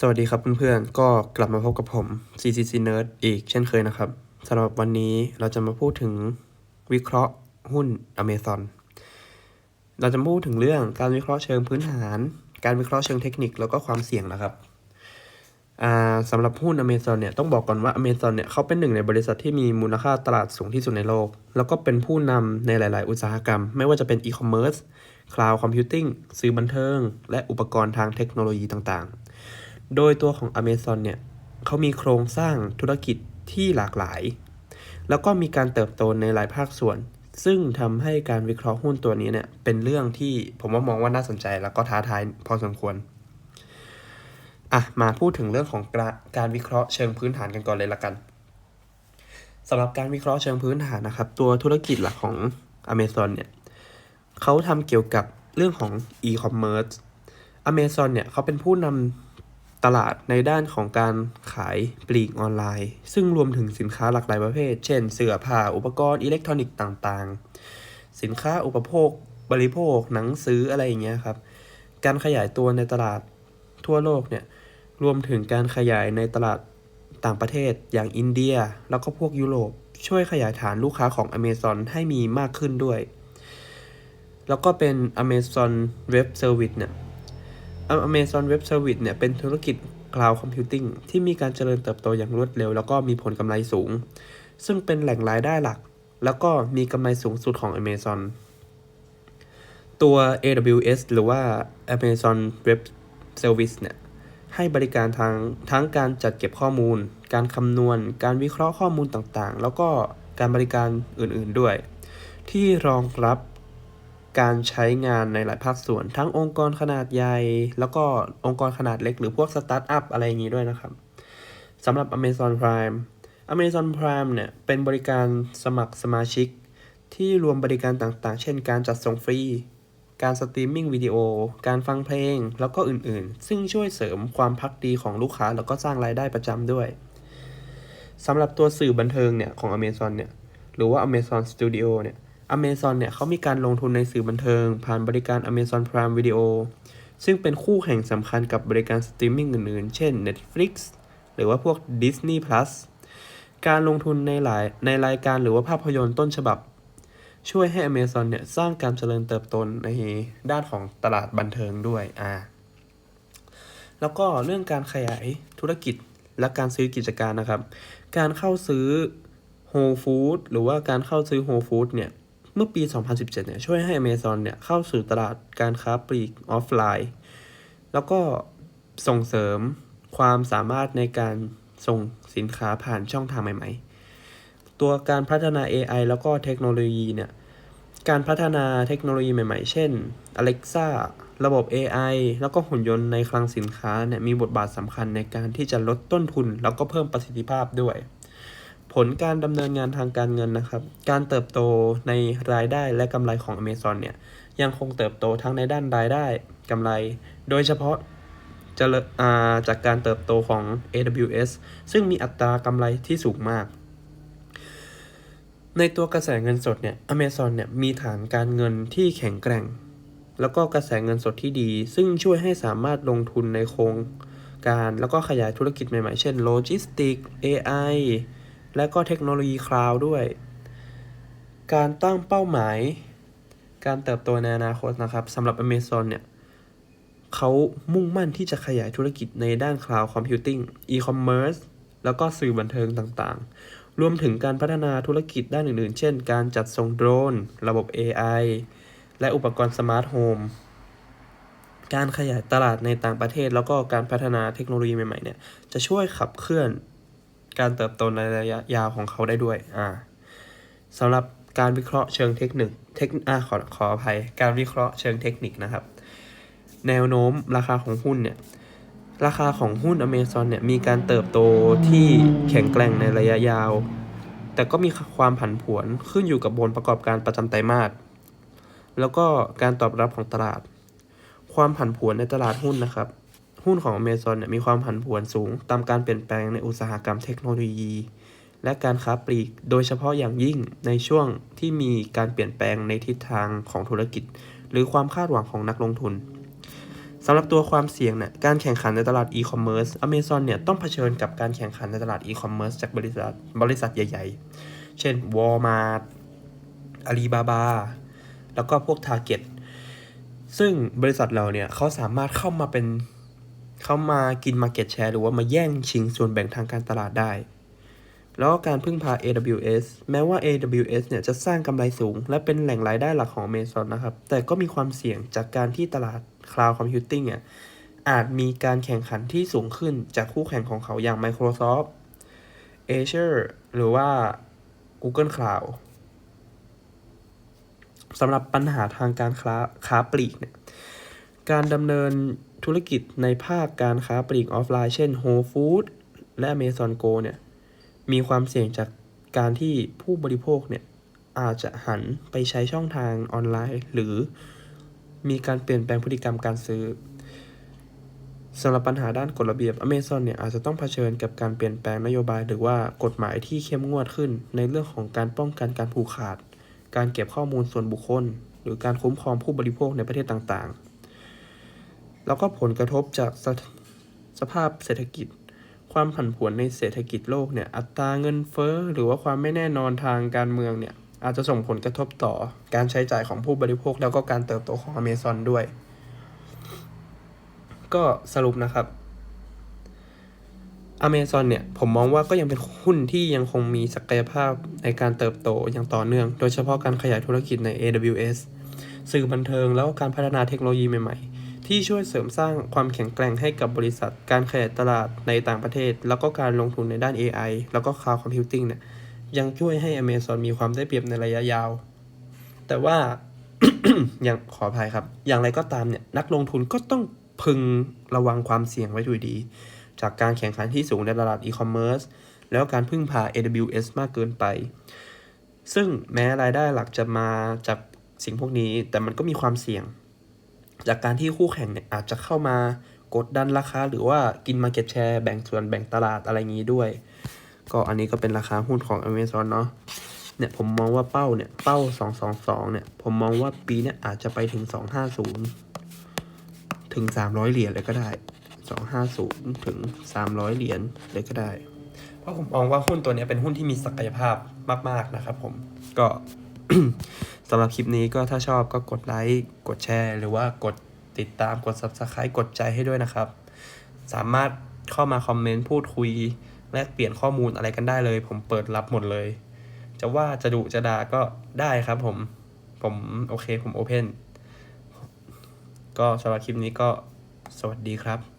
สวัสดีครับเพื่อนๆ ก็กลับมาพบกับผม CCC Nerd อีกเช่นเคยนะครับสำหรับวันนี้เราจะมาพูดถึงวิเคราะห์หุ้น Amazon เราจะพูดถึงเรื่องการวิเคราะห์เชิงพื้นฐาน การวิเคราะห์เชิงเทคนิคแล้วก็ความเสี่ยงนะครับสำหรับหุ้น Amazon เนี่ยต้องบอกก่อนว่า Amazon เนี่ยเขาเป็นหนึ่งในบริษัทที่มีมูลค่าตลาดสูงที่สุดในโลก แล้วก็เป็นผู้นำในหลาย ๆ อุตสาหกรรม ไม่ว่าจะเป็น e-commerce cloud computing สื่อบันเทิง และอุปกรณ์ทางเทคโนโลยีต่างๆ โดยตัวของ Amazon เนี่ยเขามีโครงสร้างธุรกิจที่หลากหลาย แล้วก็มีการเติบโตในหลายภาคส่วน ซึ่งทำให้การวิเคราะห์หุ้นตัวนี้เนี่ยเป็นเรื่องที่ผมว่ามองว่าน่าสนใจแล้วก็ท้าทายพอสมควรอะมาพูดถึงเรื่องของการการวิเคราะห์เชิงพื้นฐานกันก่อนเลยละกันสำหรับการวิเคราะห์เชิงพื้นฐานนะครับ ตัวธุรกิจหลักของ Amazon เนี่ยเขาทำเกี่ยวกับเรื่องของ e-commerce Amazon เนี่ยเขาเป็นผู้นำ ตลาดในด้านของการขายปลีกออนไลน์ ซึ่งรวมถึงสินค้าหลากหลายประเภท เช่น เสื้อผ้าอุปกรณ์อิเล็กทรอนิกส์ต่างๆ สินค้าอุปโภค บริโภค หนังสืออะไรอย่างเงี้ยครับ การขยายตัวในตลาดทั่วโลกเนี่ยรวมถึงการขยายในตลาดต่างประเทศอย่างอินเดีย แล้วก็พวกยุโรปช่วยขยายฐานลูกค้าของ Amazon ให้มีมากขึ้นด้วย แล้วก็เป็น Amazon Web Service เนี่ย Amazon Web Service เนี่ยเป็นธุรกิจ Cloud Computing ที่มีการเจริญเติบโตอย่างรวดเร็ว แล้วก็มีผลกำไรสูง ซึ่งเป็นแหล่งรายได้หลัก แล้วก็มีกำไรสูงสุดของ Amazon ตัว AWS หรือว่า Amazon Web Service เนี่ยให้บริการทางทั้งการจัดเก็บข้อมูล การคำนวณ การวิเคราะห์ข้อมูลต่างๆ แล้วก็การบริการอื่นๆด้วย ที่รองรับ การใช้งานในหลายภาคส่วน ทั้งองค์กรขนาดใหญ่ แล้วก็องค์กรขนาดเล็ก หรือพวกสตาร์ทอัพอะไรอย่างนี้ด้วยนะครับสำหรับ Amazon Prime Amazon Prime เนี่ยเป็นบริการสมัครสมาชิก ที่รวมบริการต่างๆ เช่น การจัดส่งฟรี การสตรีมมิ่งวิดีโอ การฟังเพลง แล้วก็อื่นๆ ซึ่งช่วยเสริมความพักดีของลูกค้า แล้วก็สร้างรายได้ประจำด้วยสำหรับตัวสื่อบันเทิงเนี่ยของ Amazon เนี่ยหรือว่า Amazon Studio เนี่ย Amazon เนี่ยเขามีการลงทุนในสื่อบันเทิง ผ่านบริการ Amazon Prime Video ซึ่งเป็นคู่แข่งสำคัญกับบริการสตรีมมิ่งอื่นๆ เช่น Netflix หรือว่าพวก Disney Plus การลงทุนในหลายในรายการหรือว่าภาพยนตร์ต้นฉบับ ช่วยให้ Amazon เนี่ยสร้างการเจริญเติบโตในด้านของตลาดบันเทิงด้วยอ่าแล้วก็เรื่องการขยายธุรกิจและการซื้อกิจการนะครับ การเข้าซื้อ Whole Food หรือว่าการเข้าซื้อ Whole Food เนี่ย เมื่อปี 2017 เนี่ยช่วยให้ Amazon เนี่ยเข้าสู่ตลาดการค้าปลีกออฟไลน์ แล้วก็ส่งเสริมความสามารถในการส่งสินค้าผ่านช่องทางใหม่ๆ ตัวการพัฒนา AI แล้วก็เทคโนโลยีเนี่ยการพัฒนาเทคโนโลยีใหม่ๆ เช่น Alexa ระบบ AI แล้วก็หุ่นยนต์ในคลังสินค้าเนี่ยมีบทบาทสำคัญในการที่จะลดต้นทุน แล้วก็เพิ่มประสิทธิภาพด้วย ลการดำเนินงานทางการเงินนะครับ การเติบโตในรายได้และกำไรของ Amazon เนี่ยยังคงเติบโตทั้งในด้านรายได้กำไร โดยเฉพาะจะจากการเติบโตของ AWS ซึ่งมีอัตรากำไรที่สูงมาก ในตัวกระแสเงินสดเนี่ย Amazon เนี่ยมีฐานการเงินที่แข็งแกร่ง แล้วก็กระแสเงินสดที่ดี ซึ่งช่วยให้สามารถลงทุนในโครงการแล้วก็ขยายธุรกิจใหม่ๆ เช่นโลจิสติก AI และก็เทคโนโลยีคลาวด์ด้วย การตั้งเป้าหมาย การเติบโตในอนาคตนะครับสำหรับ Amazon เนี่ยเขามุ่งมั่นที่จะขยายธุรกิจในด้าน Cloud Computing E-commerce แล้วก็สื่อบันเทิงต่างๆ รวมถึงการพัฒนาธุรกิจด้านอื่นๆ เช่น การจัดส่งโดรน ระบบ AI และอุปกรณ์สมาร์ทโฮมการขยายตลาดในต่างประเทศ แล้วก็การพัฒนาเทคโนโลยีใหม่ๆเนี่ยจะช่วยขับเคลื่อน การเติบโตในระยะยาวของเขาได้ด้วยอ่าสำหรับการวิเคราะห์เชิงเทคนิคเทคอ่าขอขออภัย การวิเคราะห์เชิงเทคนิคนะครับ แนวโน้มราคาของหุ้นเนี่ยราคาของหุ้น Amazon เนี่ยมีการเติบโตที่แข็งแกร่งในระยะยาว แต่ก็มีความผันผวนขึ้นอยู่กับผลประกอบการประจำไตรมาสแล้วก็การตอบรับของตลาด ความผันผวนในตลาดหุ้นนะครับ หุ้นของ Amazon เนี่ยมีความผันผวนสูง ตามการเปลี่ยนแปลงในอุตสาหกรรมเทคโนโลยี และการค้าปลีก โดยเฉพาะอย่างยิ่งในช่วงที่มีการเปลี่ยนแปลงในทิศทางของธุรกิจ หรือความคาดหวังของนักลงทุนสำหรับตัวความเสี่ยงเนี่ยการแข่งขันในตลาดอีคอมเมิร์ซ Amazon เนี่ยต้องเผชิญกับการแข่งขันในตลาดอีคอมเมิร์ซจากบริษัทบริษัทใหญ่ ๆ เช่น Walmart Alibaba แล้วก็พวก Target ซึ่งบริษัทเราเนี่ยเขาสามารถเข้ามาเป็น เข้ามากิน Market Share หรือว่ามาแย่งชิงส่วนแบ่งทางการตลาดได้ แล้วก็การพึ่งพา AWS แม้ว่า AWS เนี่ยจะสร้างกำไรสูง และเป็นแหล่งรายได้หลักของ Amazon นะครับ แต่ก็มีความเสี่ยงจากการที่ตลาด Cloud Computing เนี่ยอาจมีการแข่งขันที่สูงขึ้นจากคู่แข่งของเขาอย่าง Microsoft Azure หรือว่า Google Cloud สำหรับปัญหาทางการค้าค้าปลีกเนี่ย การดำเนินธุรกิจในภาคการค้าปลีกออฟไลน์เช่น Whole Food และ Amazon Go เนี่ยมีความเสี่ยงจากการที่ผู้บริโภคเนี่ยอาจจะหันไปใช้ช่องทางออนไลน์ หรือมีการเปลี่ยนแปลงพฤติกรรมการซื้อสำหรับปัญหาด้านกฎระเบียบ Amazon เนี่ยอาจจะต้องเผชิญกับการเปลี่ยนแปลงนโยบาย หรือว่ากฎหมายที่เข้มงวดขึ้น ในเรื่องของการป้องกันการผูกขาด การเก็บข้อมูลส่วนบุคคล หรือการคุ้มครองผู้บริโภคในประเทศต่างๆ แล้วก็ผลกระทบจากสสภาพเศรษฐกิจ ความผันผวนในเศรษฐกิจโลกเนี่ยอัตราเงินเฟ้อหรือว่าความไม่แน่นอนทางการเมืองเนี่ยอาจจะส่งผลกระทบต่อการใช้จ่ายของผู้บริโภค แล้วก็การเติบโตของ Amazon ด้วย ก็สรุปนะครับ Amazon เนี่ยผมมองว่าก็ยังเป็นหุ้นที่ยังคงมีศักยภาพในการเติบโตอย่างต่อเนื่อง โดยเฉพาะการขยายธุรกิจใน AWS สื่อบันเทิงแล้วก็การพัฒนาเทคโนโลยีใหม่ๆ ที่ช่วยเสริมสร้างความแข็งแกร่งให้กับบริษัท การขยายตลาดในต่างประเทศ แล้วก็การลงทุนในด้าน AI แล้วก็ Cloud Computing เนี่ยยังช่วยให้ Amazon มีความได้เปรียบในระยะยาว แต่ว่าอย่างขออภัยครับ อย่างไรก็ตามเนี่ยนักลงทุนก็ต้องพึงระวังความเสี่ยงไว้ด้วยดี จากการแข่งขันที่สูงในตลาดอีคอมเมิร์ซแล้วการพึ่งพา AWS มากเกินไป ซึ่งแม้รายได้หลักจะมาจากสิ่งพวกนี้ แต่มันก็มีความเสี่ยง จากการที่คู่แข่งเนี่ยอาจจะเข้ามากดดันราคา หรือว่ากิน Market Share แบ่งส่วนแบ่งตลาดอะไรอย่างนี้ด้วย ก็อันนี้ก็เป็นราคาหุ้นของ Amazon เนาะเนี่ยผมมองว่าเป้าเนี่ยเป้า 222 เนี่ย ผมมองว่าปีเนี่ยอาจจะไปถึง 250 ถึง 300 เหรียญเลยก็ได้ 250 ถึง 300 เหรียญเลยก็ได้ เพราะผมมองว่าหุ้นตัวนี้เป็นหุ้นที่มีศักยภาพมาก ๆ นะครับผมก็ สำหรับคลิปนี้ก็ถ้าชอบก็กดไลค์กดแชร์ หรือว่ากดติดตามกด Subscribe กดใจให้ด้วยนะครับ สามารถเข้ามาคอมเมนต์พูดคุยแลกเปลี่ยนข้อมูลอะไรกันได้เลย ผมเปิดรับหมดเลย จะว่าจะดุจะด่าก็ได้ครับผม ผมโอเคผมโอเพนก็สำหรับคลิปนี้ก็สวัสดีครับ